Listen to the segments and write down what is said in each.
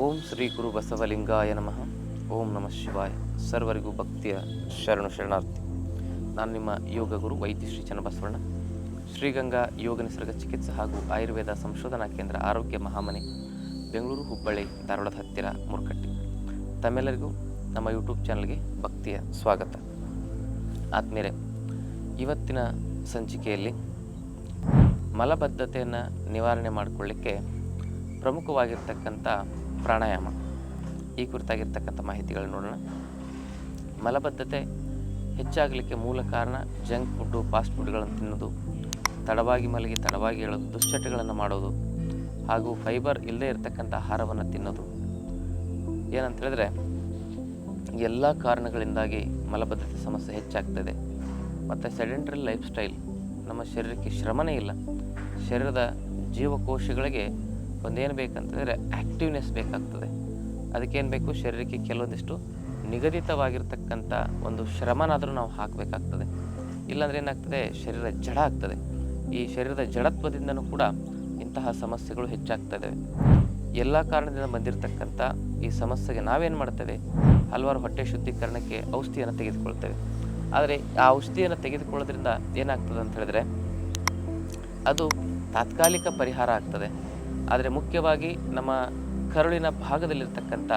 ಓಂ ಶ್ರೀ ಗುರು ಬಸವಲಿಂಗಾಯ ನಮಃ. ಓಂ ನಮಃ ಶಿವಾಯ. ಸರ್ವರಿಗೂ ಭಕ್ತಿಯ ಶರಣು ಶರಣಾರ್ಥಿ. ನಾನು ನಿಮ್ಮ ಯೋಗ ಗುರು ವೈದ್ಯ ಶ್ರೀ ಚನ್ನಬಸವಣ್ಣ. ಶ್ರೀಗಂಗಾ ಯೋಗ ನಿಸರ್ಗ ಚಿಕಿತ್ಸೆ ಹಾಗೂ ಆಯುರ್ವೇದ ಸಂಶೋಧನಾ ಕೇಂದ್ರ ಆರೋಗ್ಯ ಮಹಾಮನೆ, ಬೆಂಗಳೂರು ಹುಬ್ಬಳ್ಳಿ, ಧಾರವಾಡದ ಹತ್ತಿರ ಮುರ್ಕಟ್ಟಿ. ತಮ್ಮೆಲ್ಲರಿಗೂ ನಮ್ಮ ಯೂಟ್ಯೂಬ್ ಚಾನಲ್ಗೆ ಭಕ್ತಿಯ ಸ್ವಾಗತ. ಆದ್ಮೇಲೆ ಇವತ್ತಿನ ಸಂಚಿಕೆಯಲ್ಲಿ ಮಲಬದ್ಧತೆಯನ್ನು ನಿವಾರಣೆ ಮಾಡಿಕೊಳ್ಳಿಕ್ಕೆ ಪ್ರಮುಖವಾಗಿರ್ತಕ್ಕಂಥ ಪ್ರಾಣಾಯಾಮ. ಈ ಕುರಿತಾಗಿರ್ತಕ್ಕಂಥ ಮಾಹಿತಿಗಳು ನೋಡೋಣ. ಮಲಬದ್ಧತೆ ಹೆಚ್ಚಾಗಲಿಕ್ಕೆ ಮೂಲ ಕಾರಣ ಜಂಕ್ ಫುಡ್ಡು, ಫಾಸ್ಟ್ ಫುಡ್ಗಳನ್ನು ತಿನ್ನೋದು, ತಡವಾಗಿ ಮಲಗಿ, ತಡವಾಗಿ ಹೇಳೋದು ದುಶ್ಚಟಗಳನ್ನು ಮಾಡೋದು ಹಾಗೂ ಫೈಬರ್ ಇಲ್ಲದೇ ಇರತಕ್ಕಂಥ ಆಹಾರವನ್ನು ತಿನ್ನೋದು. ಏನಂತ ಹೇಳಿದ್ರೆ ಎಲ್ಲ ಕಾರಣಗಳಿಂದಾಗಿ ಮಲಬದ್ಧತೆ ಸಮಸ್ಯೆ ಹೆಚ್ಚಾಗ್ತದೆ. ಮತ್ತು ಸೆಡೆಂಟ್ರಿ ಲೈಫ್ ಸ್ಟೈಲ್, ನಮ್ಮ ಶರೀರಕ್ಕೆ ಶ್ರಮನೇ ಇಲ್ಲ. ಶರೀರದ ಜೀವಕೋಶಗಳಿಗೆ ಒಂದೇನು ಬೇಕಂತಂದರೆ ಆ್ಯಕ್ಟಿವ್ನೆಸ್ ಬೇಕಾಗ್ತದೆ. ಅದಕ್ಕೇನು ಬೇಕು? ಶರೀರಕ್ಕೆ ಕೆಲವೊಂದಿಷ್ಟು ನಿಗದಿತವಾಗಿರ್ತಕ್ಕಂಥ ಒಂದು ಶ್ರಮನಾದರೂ ನಾವು ಹಾಕಬೇಕಾಗ್ತದೆ. ಇಲ್ಲಾಂದ್ರೆ ಏನಾಗ್ತದೆ? ಶರೀರ ಜಡ ಆಗ್ತದೆ. ಈ ಶರೀರದ ಜಡತ್ವದಿಂದನೂ ಕೂಡ ಇಂತಹ ಸಮಸ್ಯೆಗಳು ಹೆಚ್ಚಾಗ್ತದೆ ಎಲ್ಲ ಕಾರಣದಿಂದ ಬಂದಿರತಕ್ಕಂಥ ಈ ಸಮಸ್ಯೆಗೆ ನಾವೇನು ಮಾಡ್ತೇವೆ? ಹಲವಾರು ಹೊಟ್ಟೆ ಶುದ್ಧೀಕರಣಕ್ಕೆ ಔಷಧಿಯನ್ನು ತೆಗೆದುಕೊಳ್ತೇವೆ. ಆದರೆ ಆ ಔಷಧಿಯನ್ನು ತೆಗೆದುಕೊಳ್ಳೋದ್ರಿಂದ ಏನಾಗ್ತದೆ ಅಂತ ಹೇಳಿದ್ರೆ ಅದು ತಾತ್ಕಾಲಿಕ ಪರಿಹಾರ ಆಗ್ತದೆ. ಆದರೆ ಮುಖ್ಯವಾಗಿ ನಮ್ಮ ಕರುಳಿನ ಭಾಗದಲ್ಲಿರ್ತಕ್ಕಂಥ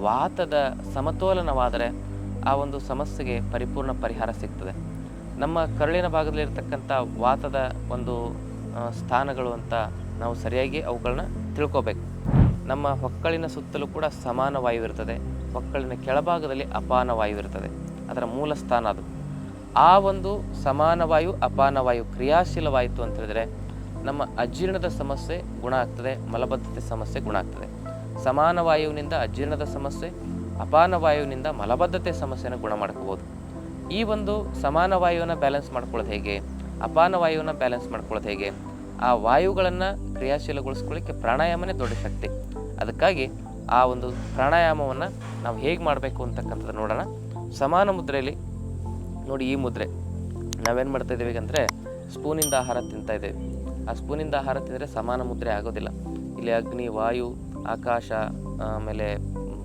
ವಾತದ ಸಮತೋಲನವಾದರೆ ಆ ಒಂದು ಸಮಸ್ಯೆಗೆ ಪರಿಪೂರ್ಣ ಪರಿಹಾರ ಸಿಗ್ತದೆ. ನಮ್ಮ ಕರುಳಿನ ಭಾಗದಲ್ಲಿರ್ತಕ್ಕಂಥ ವಾತದ ಒಂದು ಸ್ಥಾನಗಳು ಅಂತ ನಾವು ಸರಿಯಾಗಿ ಅವುಗಳನ್ನ ತಿಳ್ಕೋಬೇಕು. ನಮ್ಮ ಹೊಕ್ಕಳಿನ ಸುತ್ತಲೂ ಕೂಡ ಸಮಾನ ವಾಯು ಇರ್ತದೆ. ಹೊಕ್ಕಳಿನ ಕೆಳಭಾಗದಲ್ಲಿ ಅಪಾನ ವಾಯು ಇರ್ತದೆ. ಅದರ ಮೂಲ ಸ್ಥಾನ ಅದು. ಆ ಒಂದು ಸಮಾನ ವಾಯು, ಅಪಾನ ವಾಯು ಕ್ರಿಯಾಶೀಲವಾಯಿತು ಅಂತ ಹೇಳಿದ್ರೆ ನಮ್ಮ ಅಜೀರ್ಣದ ಸಮಸ್ಯೆ ಗುಣ ಆಗ್ತದೆ, ಮಲಬದ್ಧತೆ ಸಮಸ್ಯೆ ಗುಣ ಆಗ್ತದೆ. ಸಮಾನ ವಾಯುವಿನಿಂದ ಅಜೀರ್ಣದ ಸಮಸ್ಯೆ, ಅಪಾನ ವಾಯುವಿನಿಂದ ಮಲಬದ್ಧತೆ ಸಮಸ್ಯೆನ ಗುಣ ಮಾಡ್ಕೋಬೋದು. ಈ ಒಂದು ಸಮಾನ ವಾಯುವನ್ನು ಬ್ಯಾಲೆನ್ಸ್ ಮಾಡ್ಕೊಳ್ಳೋದು ಹೇಗೆ? ಅಪಾನ ವಾಯುವನ್ನು ಬ್ಯಾಲೆನ್ಸ್ ಮಾಡ್ಕೊಳ್ಳೋದು ಹೇಗೆ? ಆ ವಾಯುಗಳನ್ನು ಕ್ರಿಯಾಶೀಲಗೊಳಿಸ್ಕೊಳ್ಳಿಕ್ಕೆ ಪ್ರಾಣಾಯಾಮನೇ ದೊಡ್ಡ ಶಕ್ತಿ. ಅದಕ್ಕಾಗಿ ಆ ಒಂದು ಪ್ರಾಣಾಯಾಮವನ್ನು ನಾವು ಹೇಗೆ ಮಾಡಬೇಕು ಅಂತಕ್ಕಂಥದ್ದು ನೋಡೋಣ. ಸಮಾನ ಮುದ್ರೆಯಲ್ಲಿ ನೋಡಿ ಈ ಮುದ್ರೆ. ನಾವೇನು ಮಾಡ್ತಾ ಇದ್ದೀವಿ ಅಂದರೆ ಸ್ಪೂನಿಂದ ಆಹಾರ ತಿಂತಾ ಇದ್ದೇವೆ. ಆ ಸ್ಪೂನಿಂದ ಆಹಾರ ತಿಂದರೆ ಸಮಾನ ಮುದ್ರೆ ಆಗೋದಿಲ್ಲ. ಇಲ್ಲಿ ಅಗ್ನಿ, ವಾಯು, ಆಕಾಶ, ಆಮೇಲೆ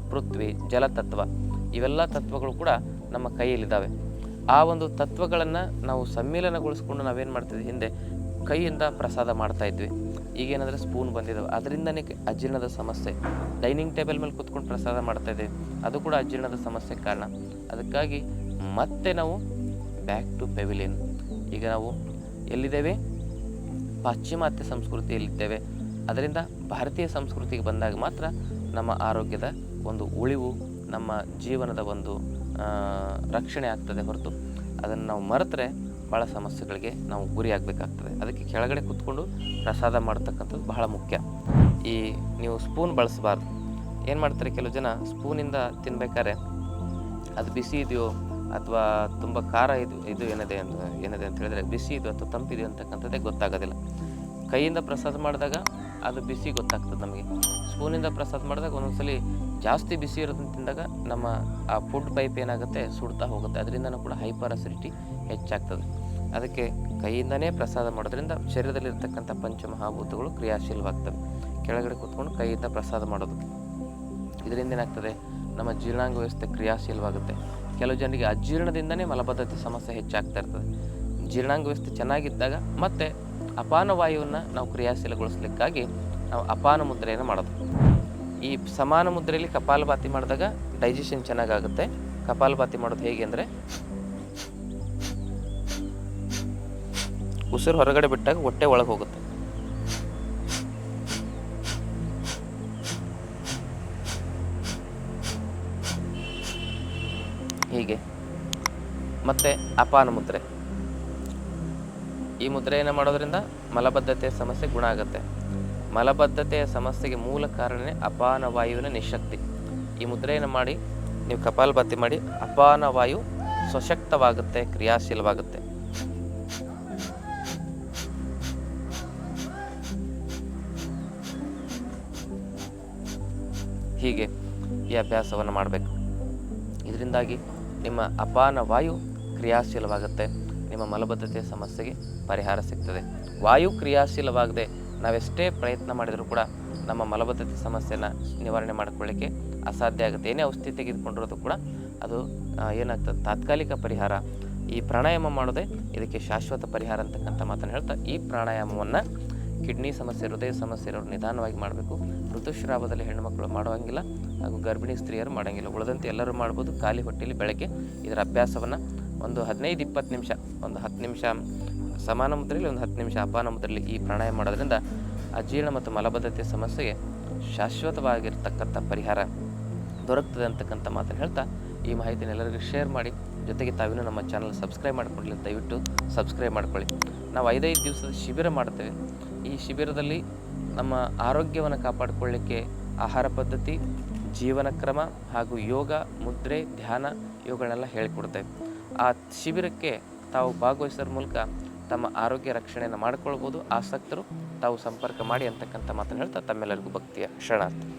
ಪೃಥ್ವಿ, ಜಲತತ್ವ ಇವೆಲ್ಲ ತತ್ವಗಳು ಕೂಡ ನಮ್ಮ ಕೈಯಲ್ಲಿದ್ದಾವೆ. ಆ ಒಂದು ತತ್ವಗಳನ್ನು ನಾವು ಸಮ್ಮಿಲನಗೊಳಿಸ್ಕೊಂಡು ನಾವೇನು ಮಾಡ್ತಿದ್ವಿ? ಹಿಂದೆ ಕೈಯಿಂದ ಪ್ರಸಾದ ಮಾಡ್ತಾ ಇದ್ವಿ. ಈಗೇನಾದರೆ ಸ್ಪೂನ್ ಬಂದಿದ್ದಾವೆ ಅದರಿಂದನೇ ಅಜೀರ್ಣದ ಸಮಸ್ಯೆ. ಡೈನಿಂಗ್ ಟೇಬಲ್ ಮೇಲೆ ಕೂತ್ಕೊಂಡು ಪ್ರಸಾದ ಮಾಡ್ತಾ ಇದ್ದೀವಿ. ಅದು ಕೂಡ ಅಜೀರ್ಣದ ಸಮಸ್ಯೆ ಕಾರಣ. ಅದಕ್ಕಾಗಿ ಮತ್ತೆ ನಾವು ಬ್ಯಾಕ್ ಟು ಪೆವಿಲಿಯನ್. ಈಗ ನಾವು ಎಲ್ಲಿದ್ದೇವೆ? ಪಾಶ್ಚಿಮಾತ್ಯ ಸಂಸ್ಕೃತಿಯಲ್ಲಿದ್ದೇವೆ. ಅದರಿಂದ ಭಾರತೀಯ ಸಂಸ್ಕೃತಿಗೆ ಬಂದಾಗ ಮಾತ್ರ ನಮ್ಮ ಆರೋಗ್ಯದ ಒಂದು ಉಳಿವು, ನಮ್ಮ ಜೀವನದ ಒಂದು ರಕ್ಷಣೆ ಆಗ್ತದೆ ಹೊರತು ಅದನ್ನು ನಾವು ಮರೆತರೆ ಭಾಳ ಸಮಸ್ಯೆಗಳಿಗೆ ನಾವು ಗುರಿಯಾಗಬೇಕಾಗ್ತದೆ ಅದಕ್ಕೆ ಕೆಳಗಡೆ ಕೂತ್ಕೊಂಡು ಪ್ರಸಾದ ಮಾಡ್ತಕ್ಕಂಥದ್ದು ಬಹಳ ಮುಖ್ಯ. ಈ ನೀವು ಸ್ಪೂನ್ ಬಳಸಬಾರ್ದು. ಏನು ಮಾಡ್ತಾರೆ ಕೆಲವು ಜನ ಸ್ಪೂನಿಂದ ತಿನ್ಬೇಕಾದ್ರೆ ಅದು ಬಿಸಿ ಇದೆಯೋ ಅಥವಾ ತುಂಬ ಖಾರ ಇದು ಇದು ಏನಿದೆ ಅಂತ ಏನಿದೆ ಅಂತ ಹೇಳಿದ್ರೆ ಬಿಸಿ ಇದು ಅಥವಾ ತಂಪಿದೆ ಅಂತಕ್ಕಂಥದ್ದೇ ಗೊತ್ತಾಗೋದಿಲ್ಲ. ಕೈಯಿಂದ ಪ್ರಸಾದ ಮಾಡಿದಾಗ ಅದು ಬಿಸಿ ಗೊತ್ತಾಗ್ತದೆ ನಮಗೆ. ಸ್ಪೂನಿಂದ ಪ್ರಸಾದ ಮಾಡಿದಾಗ ಒಂದೊಂದ್ಸಲಿ ಜಾಸ್ತಿ ಬಿಸಿ ಇರೋದನ್ನು ತಿಂದಾಗ ನಮ್ಮ ಆ ಫುಡ್ ಪೈಪ್ ಏನಾಗುತ್ತೆ, ಸುಡ್ತಾ ಹೋಗುತ್ತೆ. ಅದರಿಂದನೂ ಕೂಡ ಹೈಪರ್ ಅಸಿಡಿಟಿ ಹೆಚ್ಚಾಗ್ತದೆ. ಅದಕ್ಕೆ ಕೈಯಿಂದನೇ ಪ್ರಸಾದ ಮಾಡೋದ್ರಿಂದ ಶರೀರದಲ್ಲಿರ್ತಕ್ಕಂಥ ಪಂಚಮಹಾಭೂತಗಳು ಕ್ರಿಯಾಶೀಲವಾಗ್ತವೆ. ಕೆಳಗಡೆ ಕೂತ್ಕೊಂಡು ಕೈಯಿಂದ ಪ್ರಸಾದ ಮಾಡೋದು. ಇದರಿಂದ ಏನಾಗ್ತದೆ? ನಮ್ಮ ಜೀರ್ಣಾಂಗ ವ್ಯವಸ್ಥೆ ಕ್ರಿಯಾಶೀಲವಾಗುತ್ತೆ. ಕೆಲವು ಜನರಿಗೆ ಅಜೀರ್ಣದಿಂದನೇ ಮಲಬದ್ಧತೆ ಸಮಸ್ಯೆ ಹೆಚ್ಚಾಗ್ತಾ ಇರ್ತದೆ. ಜೀರ್ಣಾಂಗ ವ್ಯವಸ್ಥೆ ಚೆನ್ನಾಗಿದ್ದಾಗ ಮತ್ತೆ ಅಪಾನ ವಾಯುವನ್ನು ನಾವು ಕ್ರಿಯಾಶೀಲಗೊಳಿಸ್ಲಿಕ್ಕಾಗಿ ನಾವು ಅಪಾನ ಮುದ್ರೆಯನ್ನು ಮಾಡೋದು. ಈ ಸಮಾನ ಮುದ್ರೆಯಲ್ಲಿ ಕಪಾಲಭಾತಿ ಮಾಡಿದಾಗ ಡೈಜೆಷನ್ ಚೆನ್ನಾಗಾಗುತ್ತೆ. ಕಪಾಲಭಾತಿ ಮಾಡೋದು ಹೇಗೆ ಅಂದರೆ ಉಸಿರು ಹೊರಗಡೆ ಬಿಟ್ಟಾಗ ಹೊಟ್ಟೆ ಒಳಗೆ ಹೋಗುತ್ತೆ. ಹೀಗೆ. ಮತ್ತೆ ಅಪಾನ ಮುದ್ರೆ. ಈ ಮುದ್ರೆಯನ್ನು ಮಾಡೋದ್ರಿಂದ ಮಲಬದ್ಧತೆಯ ಸಮಸ್ಯೆ ಗುಣ ಆಗುತ್ತೆ. ಮಲಬದ್ಧತೆಯ ಸಮಸ್ಯೆಗೆ ಮೂಲ ಕಾರಣವೇ ಅಪಾನ ವಾಯುವಿನ ನಿಶಕ್ತಿ. ಈ ಮುದ್ರೆಯನ್ನು ಮಾಡಿ, ನೀವು ಕಪಾಲಭಾತಿ ಮಾಡಿ, ಅಪಾನ ವಾಯು ಸಶಕ್ತವಾಗುತ್ತೆ, ಕ್ರಿಯಾಶೀಲವಾಗುತ್ತೆ. ಹೀಗೆ ಈ ಅಭ್ಯಾಸವನ್ನು ಮಾಡಬೇಕು. ಇದರಿಂದಾಗಿ ನಿಮ್ಮ ಅಪಾನ ವಾಯು ಕ್ರಿಯಾಶೀಲವಾಗುತ್ತೆ. ನಿಮ್ಮ ಮಲಬದ್ಧತೆಯ ಸಮಸ್ಯೆಗೆ ಪರಿಹಾರ ಸಿಗ್ತದೆ. ವಾಯು ಕ್ರಿಯಾಶೀಲವಾಗದೆ ನಾವೆಷ್ಟೇ ಪ್ರಯತ್ನ ಮಾಡಿದರೂ ಕೂಡ ನಮ್ಮ ಮಲಬದ್ಧತೆ ಸಮಸ್ಯೆನ ನಿವಾರಣೆ ಮಾಡಿಕೊಳ್ಳಿಕ್ಕೆ ಅಸಾಧ್ಯ ಆಗುತ್ತೆ. ಏನೇ ಔಷಧಿ ತೆಗೆದುಕೊಂಡಿರೋದು ಕೂಡ ಅದು ಏನಾಗ್ತದೆ? ತಾತ್ಕಾಲಿಕ ಪರಿಹಾರ. ಈ ಪ್ರಾಣಾಯಾಮ ಮಾಡೋದೇ ಇದಕ್ಕೆ ಶಾಶ್ವತ ಪರಿಹಾರ ಅಂತಕ್ಕಂಥ ಮಾತನ್ನು ಹೇಳ್ತಾ ಈ ಪ್ರಾಣಾಯಾಮವನ್ನು ಕಿಡ್ನಿ ಸಮಸ್ಯೆ, ಹೃದಯ ಸಮಸ್ಯೆ ಇರೋರು ನಿಧಾನವಾಗಿ ಮಾಡಬೇಕು. ಋತುಸ್ರಾವದಲ್ಲಿ ಹೆಣ್ಣುಮಕ್ಕಳು ಮಾಡುವಂಗಿಲ್ಲ ಹಾಗೂ ಗರ್ಭಿಣಿ ಸ್ತ್ರೀಯರು ಮಾಡೋಂಗಿಲ್ಲ. ಉಳಿದಂತೆ ಎಲ್ಲರೂ ಮಾಡ್ಬೋದು. ಖಾಲಿ ಹೊಟ್ಟೆಯಲ್ಲಿ ಬೆಳಗ್ಗೆ ಇದರ ಅಭ್ಯಾಸವನ್ನು ಒಂದು ಹದಿನೈದು ಇಪ್ಪತ್ತು ನಿಮಿಷ, ಒಂದು ಹತ್ತು ನಿಮಿಷ ಸಮಾನ ಮುದ್ರೆಯಲ್ಲಿ ಒಂದು ಹತ್ತು ನಿಮಿಷ ಅಪಾನ ಮುದ್ರೆಯಲ್ಲಿ ಈ ಪ್ರಾಣಾಯಾಮ ಮಾಡೋದ್ರಿಂದ ಅಜೀರ್ಣ ಮತ್ತು ಮಲಬದ್ಧತೆ ಸಮಸ್ಯೆಗೆ ಶಾಶ್ವತವಾಗಿರ್ತಕ್ಕಂಥ ಪರಿಹಾರ ದೊರಕ್ತದೆ ಅಂತಕ್ಕಂಥ ಮಾತನ್ನು ಹೇಳ್ತಾ ಈ ಮಾಹಿತಿನ ಎಲ್ಲರಿಗೂ ಶೇರ್ ಮಾಡಿ. ಜೊತೆಗೆ ತಾವಿನೂ ನಮ್ಮ ಚಾನಲ್ ಸಬ್ಸ್ಕ್ರೈಬ್ ಮಾಡ್ಕೊಳ್ಳಿ ದಯವಿಟ್ಟು ಸಬ್ಸ್ಕ್ರೈಬ್ ಮಾಡ್ಕೊಳ್ಳಿ. ನಾವು ಐದೈದು ದಿವಸದ ಶಿಬಿರ ಮಾಡ್ತೇವೆ. ಈ ಶಿಬಿರದಲ್ಲಿ ನಮ್ಮ ಆರೋಗ್ಯವನ್ನು ಕಾಪಾಡಿಕೊಳ್ಳಿಕ್ಕೆ ಆಹಾರ ಪದ್ಧತಿ, ಜೀವನ ಕ್ರಮ ಹಾಗೂ ಯೋಗ, ಮುದ್ರೆ, ಧ್ಯಾನ ಇವುಗಳನ್ನೆಲ್ಲ ಹೇಳಿಕೊಡ್ತೇವೆ ಆ ಶಿಬಿರಕ್ಕೆ ತಾವು ಭಾಗವಹಿಸೋದ್ರ ಮೂಲಕ ತಮ್ಮ ಆರೋಗ್ಯ ರಕ್ಷಣೆಯನ್ನು ಮಾಡಿಕೊಳ್ಬೋದು. ಆಸಕ್ತರು ತಾವು ಸಂಪರ್ಕ ಮಾಡಿ ಅಂತಕ್ಕಂಥ ಮಾತನ್ನು ಹೇಳ್ತಾ ತಮ್ಮೆಲ್ಲರಿಗೂ ಭಕ್ತಿಯ ಶರಣಾರ್ಥಿ.